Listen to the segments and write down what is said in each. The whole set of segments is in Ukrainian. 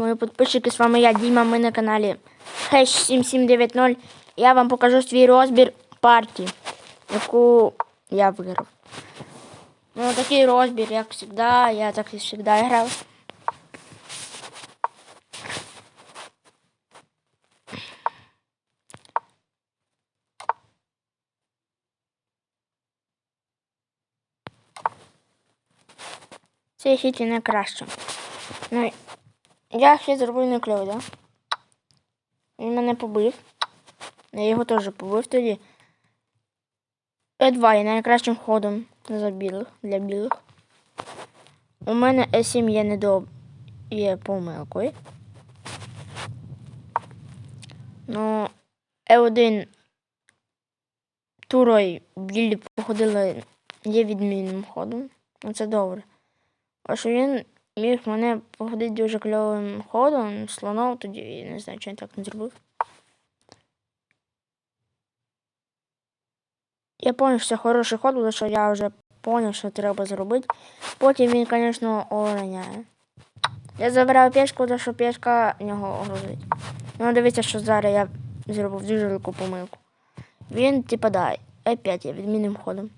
Мої підписчики, з вами я, Діма, ми на каналі Хеш 7790. Я вам покажу свій розбір партії, яку я виграв. Ну, такий розбір, як завжди, я так і завжди грав. Цей хіт і найкраще. Ну, я хід зробив не кльовий, да? Він мене побив. Я його теж побив тоді. Е2 є найкращим ходом за білих, для білих. У мене Е7 є недоб... є помилкою. Ну, Е1 турою білі походили є відмінним ходом. Ну це добре. А що він міг мене походити дуже кльовим ходом, слоном тоді, я не знаю, чи він так не зробив. Я зрозумів, що це хороший ход, тому що я вже зрозумів, що треба зробити. Потім він, звісно, ороняє. Я забирав пішку, тому що пішка нього грозить. Ну, дивіться, що зараз я зробив дуже велику помилку. Він, типа, дай, Е5 є відмінним ходом.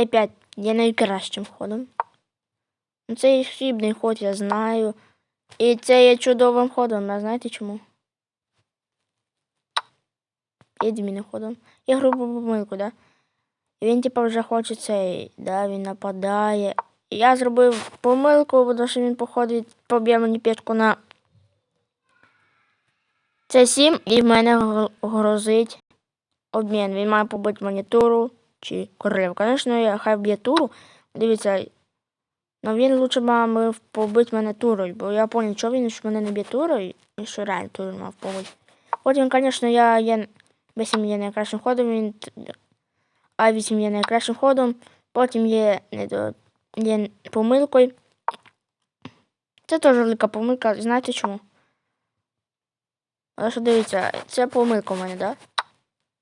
Е5 є найкращим ходом. Ну, Це є ход, я знаю. І це є чудовим ходом, а знаєте чому? Є відмінним ходом. Я грубу помилку, да? І він, типа, вже хоче цей, да, він нападає. Я зробив помилку, тому що він походить, поб'є мені п'ятку на С7 і в мене грозить обмін. Він має побити мені туру чи королеву. Звісно, я хай б'є туру. Дивіться, ну він лучше мав побити мене турою, бо я зрозумів, що він що мене не б'є турою, і що реально туру мав побити. Потім, звісно, я є B7 є найкращим ходом, він т- А8 є найкращим ходом, потім є, недо... є помилкою. Це теж велика помилка, знаєте чому? Але що дивіться, це помилка у мене, так? Да?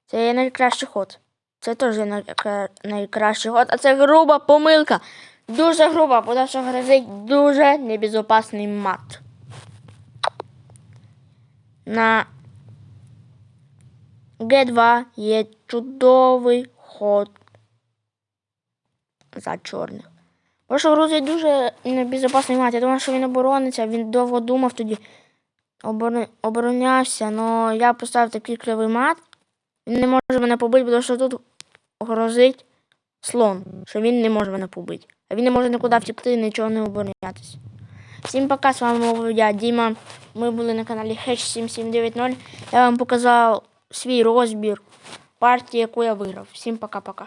Це є найкращий ход. Це теж найкра- найкращий ход, а це груба помилка. Дуже груба, бо що грозить дуже небезопасний мат. На Г2 є чудовий ход за чорних. Бо що грузить дуже небезопасний мат. Я думаю, що він оборониться, він довго думав тоді оборонявся, але я поставив такий кльовий мат. Він не може мене побити, тому що тут грозить слон, що він не може мене побити. А він не може нікуди втекти, нічого не оборонятись. Всім пока, з вами був я, Діма. Ми були на каналі Хеш 7790. Я вам показав свій розбір партії, яку я виграв. Всім пока-пока.